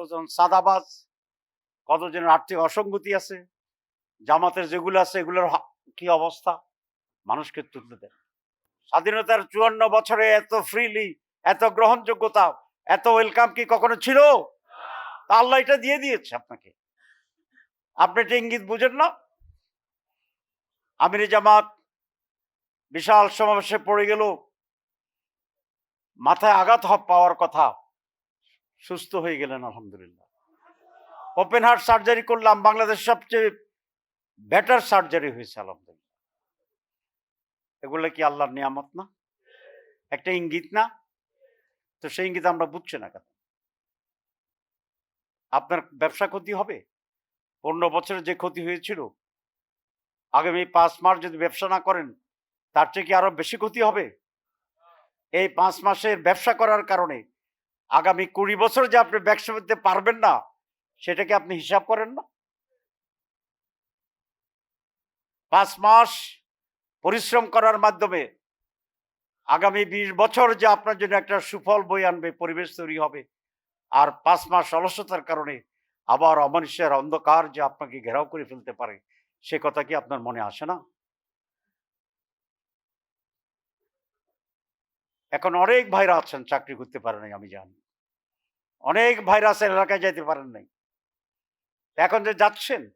কতজন সাদাবাজ কতজনের আর্থিক অসঙ্গতি আছে জামাতের যেগুলো আছে এগুলোর কি অবস্থা? মানুষকে তুলতে দেন। স্বাধীনতার চুয়ান্ন বছরে এত ফ্রিলি এত গ্রহণযোগ্যতা এত ওয়েলকাম কি কখনো ছিল? তা আল্লাহ এটা দিয়ে দিয়েছে আপনাকে। আপনি এটা ইঙ্গিত বুঝেন না? আমির জামাত বিশাল সমাবেশে পড়ে গেল। মাথায় আঘাত পাওয়ার কথা। সুস্থ হয়ে গেলেন, আলহামদুলিল্লাহ। ওপেন হার্ট সার্জারি করলাম, বাংলাদেশ সবচেয়ে বেটার সার্জারি হয়েছে, আলহামদুলিল্লাহ। এগুলো কি আল্লাহর নিয়ামত না? একটা ইঙ্গিত না? তো সেই ইঙ্গিত আমরা বুঝছি না কেন? আপনার ব্যবসা ক্ষতি হবে? পনেরো বছরের যে ক্ষতি হয়েছিল, আগামী পাঁচ মাস যদি ব্যবসা না করেন, তার চেয়ে কি আরও বেশি ক্ষতি হবে? এই পাঁচ মাসের ব্যবসা করার কারণে আগামী কুড়ি বছর যে আপনি ব্যবসা করতে পারবেন না সেটাকে আপনি হিসাব করেন না? পাঁচ মাস পরিশ্রম করার মাধ্যমে আগামী বিশ বছর যে আপনার জন্য একটা সুফল বই আনবে, পরিবেশ তৈরি হবে, আর পাঁচ মাস অলসতার কারণে আবার অমানুষের অন্ধকার যে আপনাকে ঘেরাও করে ফেলতে পারে, সে কথা কি আপনার মনে আসে না? এখন অনেক ভাইরা আছেন, চাকরি করতে পারে নাই, আমি জানি। অনেক ভাইরা আছেন, এলাকায় যেতে পারেন নাই। এখন যে যাচ্ছেন,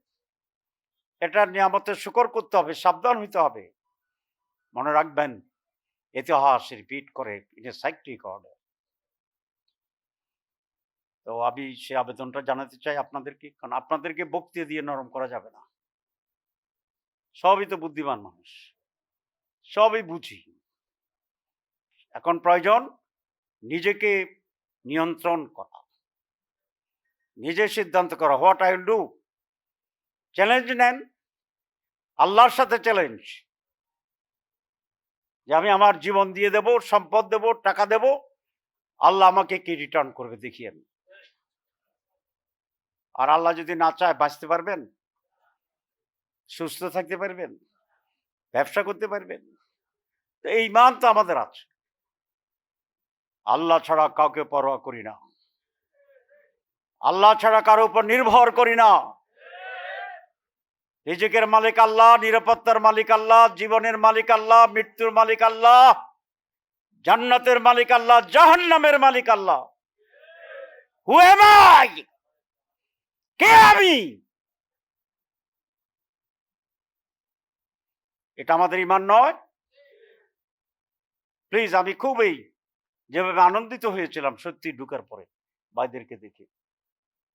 এটা নিয়ে নিয়ামতের শুকর করতে হবে, সাবধান হইতে হবে। মনে রাখবেন, ইতিহাস রিপিট করে ইন তো আমি সে আবেদনটা জানাতে চাই আপনাদেরকে, কারণ আপনাদেরকে বক্তৃতা দিয়ে নরম করা যাবে না। সবই তো বুদ্ধিমান মানুষ। সবই বুঝি। এখন প্রয়োজন নিজেকে নিয়ন্ত্রণ করা। নিজে সিদ্ধান্ত করা what I will do challenge নেন। আল্লাহর সাথে চ্যালেঞ্জ যে আমি আমার জীবন দিয়ে দেব, সম্পদ দেব, টাকা দেব, আল্লাহ আমাকে কি রিটার্ন করবে দেখিয়েন আর আল্লাহ যদি না চায়, বাঁচতে পারবেন? সুস্থ থাকতে পারবেন? ব্যবসা করতে পারবেন? তো এই মান তো আমাদের আছে। আল্লাহ ছাড়া কাউকে পরোয়া করি না। আল্লাহ ছাড়া কারও উপর নির্ভর করি না। রিজিকের মালিক আল্লাহ, নিরাপত্তার মালিক আল্লাহ, জীবনের মালিক আল্লাহ, মৃত্যুর মালিক আল্লাহ, জান্নাতের মালিক আল্লাহ, জাহান্নামের মালিক আল্লাহ। কে আমি? এটা আমাদের ইমান নয়। প্লিজ আমি খুবই যেভাবে আনন্দিত হয়েছিলাম সত্যি ঢুকার পরে ভাইদেরকে দেখে।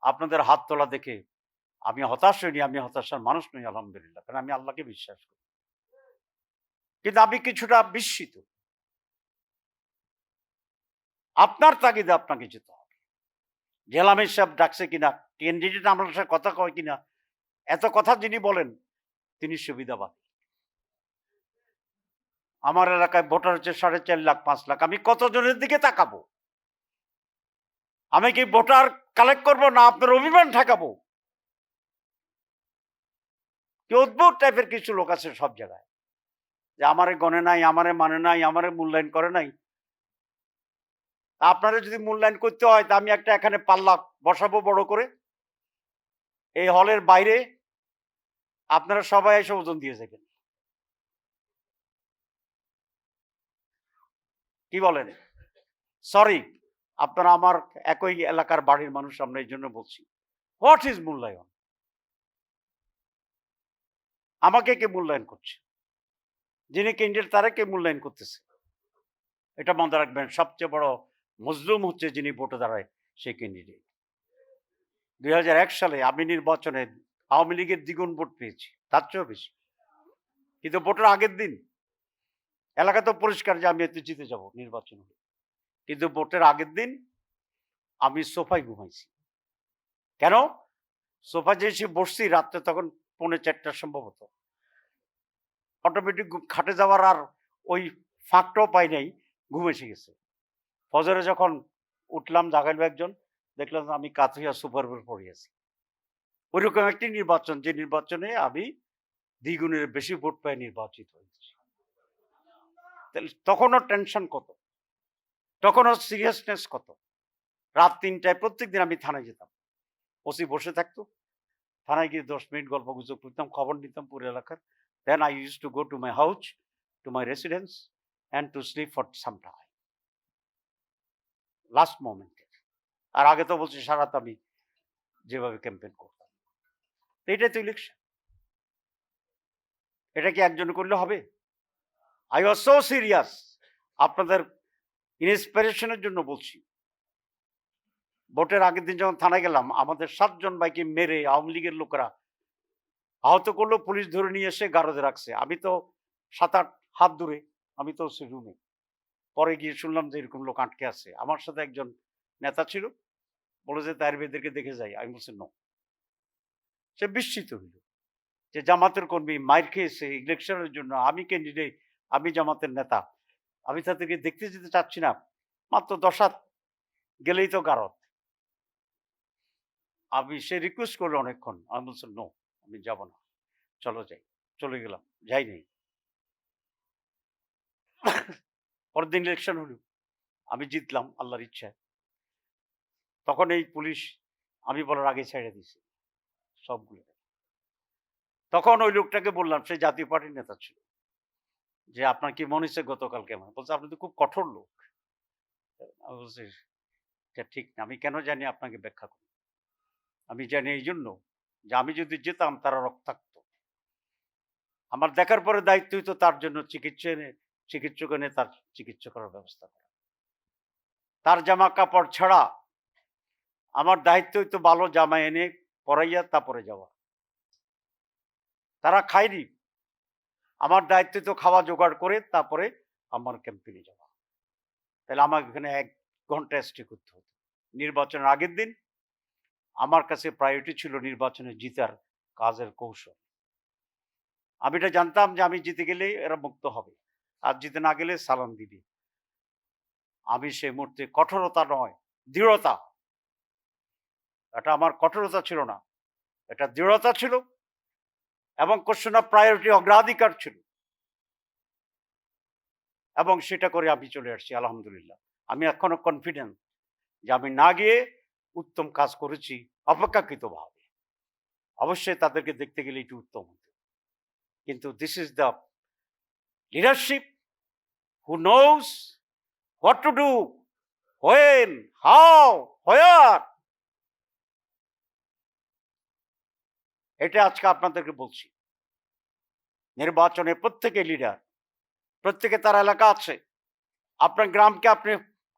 আপনাদের হাত তোলা দেখে আমি হতাশ হইনি আমি হতাশার মানুষ নই, আলহামদুলিল্লাহ। কারণ আমি আল্লাহকে বিশ্বাস করি। কিন্তু আমি কিছুটা বিস্মিত। আপনার তাগিদে আপনাকে যেতে হবে। জেলামের সাহেব ডাকছে কিনা ক্যান্ডিডেট আমার সাথে কথা কয় কিনা, এত কথা যিনি বলেন, তিনি সুবিধাবাদ। আমার এলাকায় ভোটার হচ্ছে সাড়ে চার লাখ, পাঁচ লাখ। আমি কতজনের দিকে তাকাবো? আমি কি ভোটার কালেক্ট করব না আপনার অভিমান ঠেকাবো? কি অদ্ভুত টাইপের কিছু লোক আছে সব জায়গায়। যে আমারে গণে নাই, আমারে মানে নাই, আমারে মূল্যায়ন করে নাই। আপনারা যদি মূল্যায়ন করতে হয়, তা আমি একটা এখানে পাল্লা বসাবো বড় করে। এই হলের বাইরে আপনারা সবাই এসে ওজন দিয়ে যাবেন কি বলেন? সরি আপনারা আমার একই এলাকার বাড়ির মানুষ, আমরা এই জন্য বলছি। হোয়াট ইজ মূল্যায়ন? আমাকে কে মূল্যায়ন করছে? যিনি ক্যান্ডিডেট তারা কে মূল্যায়ন করতেছে? এটা মনে রাখবেন, সবচেয়ে বড় মজলুম হচ্ছে যিনি ভোটে দাঁড়ায় সেই ক্যান্ডিডেট দুই হাজার এক সালে আমি নির্বাচনে আওয়ামী লীগের দ্বিগুণ ভোট পেয়েছি, তার চেয়েও বেশি। কিন্তু ভোটের আগের দিন এলাকা তো পরিষ্কার যে আমি এতে জিতে যাব নির্বাচন হলে। কিন্তু ভোটের আগের দিন আমি সোফায় ঘুমাইছি। কেন? সোফা যে বসছি, রাত্রে তখন পৌনে চারটার সম্ভবত। অটোমেটিক খাটে যাওয়ার আর ওই ফাঁকটাও পাই নাই, ঘুম এসে গেছে। ফজরে যখন উঠলাম জাগাইল একজন, দেখলাম আমি কাথুইয়া সুপার উপর পড়ে আছি। ওইরকম একটি নির্বাচন, যে নির্বাচনে আমি দ্বিগুণের বেশি ভোট পাই নির্বাচিত হয়েছি। তখনও টেনশন কত? তখনও সিরিয়াসনেস কত? রাত তিনটায় প্রত্যেক দিন আমি থানায় যেতাম। ওসি বসে থাকতো। থানায় গিয়ে দশ মিনিট গল্প গুজব করতাম, খবর নিতাম পুরো এলাকার। Then I use to go to my house to my residence and to sleep for some time last মোমেন্টে আর আগে তো বলছি সারাত আমি যেভাবে ক্যাম্পেন করতাম। এটাই তো ইলেকশন এটা কি একজন করলে হবে? আই ওয়াজ সো সিরিয়াস আপনাদের ইন্সপিরেশনের জন্য বলছি। ভোটের আগের দিন যখন থানায় গেলাম, আমাদের সাতজন ভাইকে মেরে আওয়ামী লীগের লোকেরা আহত করল, পুলিশ ধরে নিয়ে এসে গারদে রাখছে। আমি তো সাত আট হাত দূরে, আমি তো সে রুমে পরে গিয়ে শুনলাম যে এরকম লোক আটকে আছে। আমার সাথে একজন নেতা ছিল, বলে যে তার বেদেরকে দেখে যাই। আমি বলছি, ন। সে বিস্মিত হইল যে, জামাতের কর্মী মাইর খেয়েছে ইলেকশনের জন্য। আমি ক্যান্ডিডেট আমি জামাতের নেতা। আমি তাদেরকে দেখতে যেতে চাচ্ছি না, মাত্র দশ হাত গেলেই তো গারদ। আমি সে রিকোয়েস্ট করল অনেকক্ষণ, আমি বলছি নো আমি যাব না। চলো যাই। চলে গেলাম, যাই নাই। পরের দিন ইলেকশন হলো। আমি জিতলাম আল্লাহর ইচ্ছায়। তখন এই পুলিশ আমি বলার আগে ছেড়ে দিছি সবগুলো তখন ওই লোকটাকে বললাম, সে জাতীয় পার্টির নেতা ছিল। যে, আপনার কি মনে হচ্ছে গতকাল কেমন? বলছে, আপনি তো খুব কঠোর লোক। বলছি, "এটা ঠিক না। আমি কেন জানি আপনাকে ব্যাখ্যা করি আমি জানি এই জন্য যে, আমি যদি যেতাম তারা রক্তাক্ত। আমার দেখার পরে দায়িত্ব হইতো তার জন্য চিকিৎসা এনে, চিকিৎসক এনে তার চিকিৎসা করার ব্যবস্থা করা। তার জামা কাপড় ছাড়া আমার দায়িত্ব হইতো ভালো জামা এনে পরাইয়া তারপরে যাওয়া। তারা খায়নি। আমার দায়িত্ব তো খাওয়া জোগাড় করে তারপরে আমার ক্যাম্পেনে যাওয়া। তাহলে আমাকে এখানে এক ঘণ্টা স্টে করতে হতো। নির্বাচনের আগের দিন আমার কাছে প্রায়োরিটি ছিল নির্বাচনে জিতার কাজের কৌশল। আমি এটা জানতাম যে আমি জিতে গেলে এরা মুক্ত হবে। আর জিতে না গেলে সালাম দিবি। আমি সেই মুহূর্তে কঠোরতা নয়, দৃঢ়তা। এটা আমার কঠোরতা ছিল না। এটা দৃঢ়তা ছিল এবং কোশ্চেন অফ প্রায়োরিটি অগ্রাধিকার ছিল। এবং সেটা করে আমি চলে আসছি, আলহামদুলিল্লাহ। আমি এখনও কনফিডেন্ট যে আমি না গিয়ে উত্তম কাজ করেছি, অপেক্ষাকৃতভাবে। অবশ্যই তাদেরকে দেখতে গেলে এটি উত্তম হতো। কিন্তু this is the leadership who knows what to do when how where এটা আজকে আপনাদেরকে বলছি। নির্বাচনে প্রত্যেকে লিডার প্রত্যেকে তার এলাকা আছে। আপনার গ্রামকে আপনি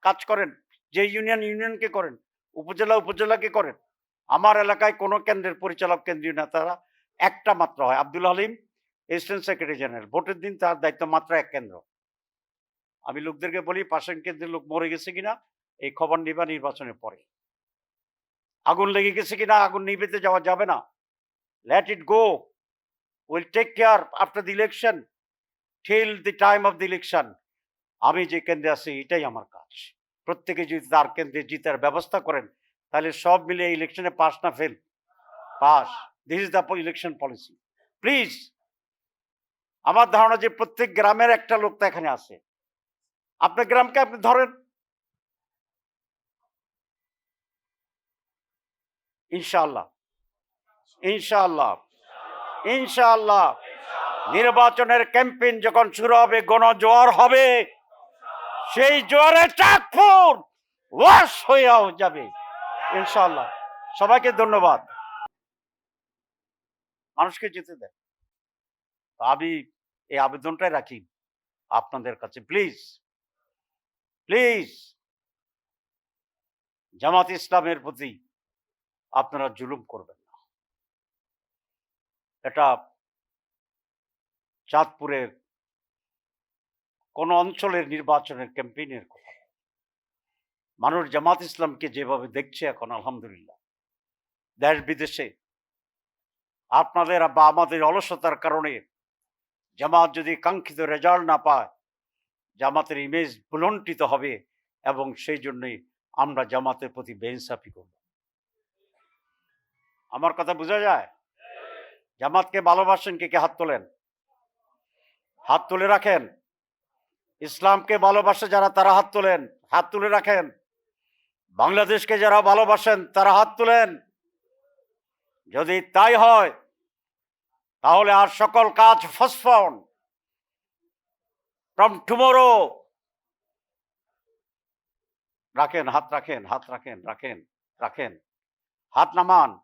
কাজ করেন, যে ইউনিয়ন ইউনিয়নকে করেন, উপজেলা, উপজেলাকে করেন, আমার এলাকায় কোনো কেন্দ্রের পরিচালক, কেন্দ্রীয় নেতারা একটা মাত্র হয়, Abdul Halim assistant secretary general ভোটের দিন তার দায়িত্ব মাত্র এক কেন্দ্র। আমি লোকদেরকে বলি, পাশের কেন্দ্রের লোক মরে গেছে কিনা, এই খবর নিবা নির্বাচনের পরে। আগুন লেগে গেছে কিনা, আগুন নিবেতে যাওয়া যাবে না। Let it go. We'll take care after the election, till the time of the election. আমি যে কেন্দ্রে আছি, এটাই আমার কাজ। প্রত্যেকে যদি তার কেন্দ্রে জিতার ব্যবস্থা করেন, তাহলে সব মিলে ইলেকশনে পাস না fail pass this is the election policy please আমার ধারণা যে প্রত্যেক গ্রামের একটা লোক তো এখানে আছে। আপনার গ্রামকে আপনি ধরেন। ইনশাআল্লাহ। ইনশাআল্লাহ। ইনশাআল্লাহ। নির্বাচনের ক্যাম্পেইন যখন শুরু হবে, গণজোয়ার হবে, সেই জোয়ারে চাকপুর ওয়াশ হয়েও যাবে। ইনশাআল্লাহ। সবাইকে ধন্যবাদ। মানুষকে যেতে দেয় আমি এই আবেদনটাই রাখি আপনাদের কাছে। প্লিজ প্লিজ, জামাত ইসলামের প্রতি আপনারা জুলুম করবেন। এটা চাঁদপুরের কোন অঞ্চলের নির্বাচনের ক্যাম্পেইনের কথা। মানুষ জামাত ইসলামকে যেভাবে দেখছে এখন, আলহামদুলিল্লাহ। দেশ বিদেশে আপনাদের বা আমাদের অলসতার কারণে জামাত যদি কাঙ্ক্ষিত রেজাল্ট না পায়, জামাতের ইমেজ ভুলন্টিত হবে এবং সেই জন্যই আমরা জামাতের প্রতি বেইনসাফি করব। আমার কথা বোঝা যায়? জামাতকে ভালোবাসেন কে কে হাত তোলেন? হাত তুলে রাখেন। ইসলামকে ভালোবাসে যারা, তারা হাত তোলেন। হাত তুলে রাখেন। বাংলাদেশকে যারা ভালোবাসেন, তারা হাত তুলেন। যদি তাই হয়, তাহলে আর সকল কাজ ফসফন ফ্রম টুমোরো রাখেন, হাত রাখেন হাত রাখেন রাখেন রাখেন। হাত নামান।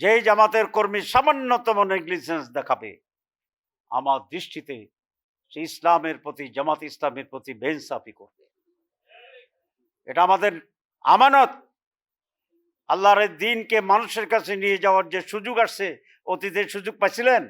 যেই জামাতের কর্মী সামান্যতম নেগলিজেন্স দেখাবে, আমার দৃষ্টিতে সে ইসলামের প্রতি, জামাত ইসলামের প্রতি বেনসাফি করবে। এটা আমাদের আমানত। আল্লাহর দিনকে মানুষের কাছে নিয়ে যাওয়ার যে সুযোগ আসছে, অতীতের সুযোগ পাইছিলেন?